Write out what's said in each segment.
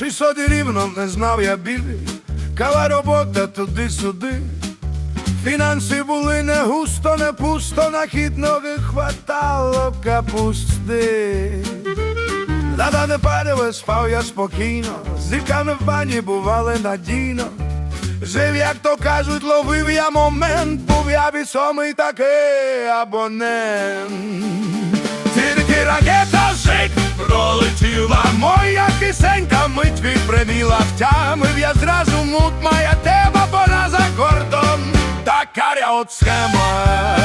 давно не знав я білі, кава робота туди-сюди. Фінанси були не густо, не пусто, на хід ноги хватало капусти. Лада не падали, спав я спокійно, зиками в бані бували надійно. Жив, як то кажуть, ловив я момент, був я вісомий такий абонент. Тільки ракета жить пролетіла, моя пісенька мить відприміла, втямив я зразу мут, моя тема, пора за кордон, така от схема.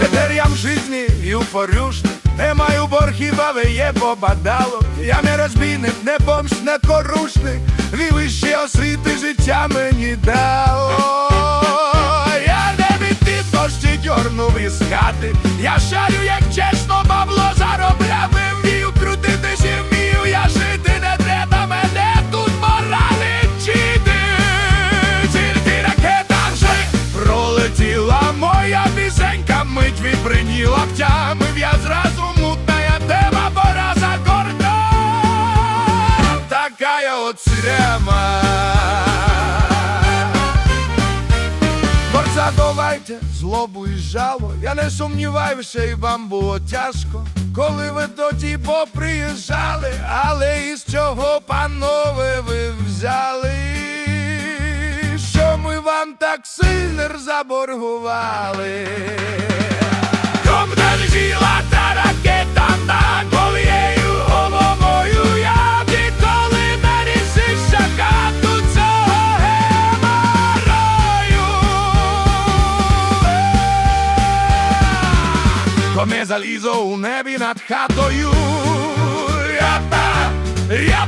Тепер я в житті юфорюшник, не маю боргів, але є побадало. Я не розбійник, не бомж, не корушник, і вищі освіти життя мені дало. Я не від дощі дьорнув із хати. Я шарю, відбриніла, втямив я зразу мутна я тема, пора за кордон. Така от срема. Борця давайте злобу і жало. Я не сумніваюся, і вам було тяжко, коли ви тоді поприїжджали, але із чого, панове, ви взяли, що ми вам так сильно заборгували. Коме залізо у небі над хатою, я та, я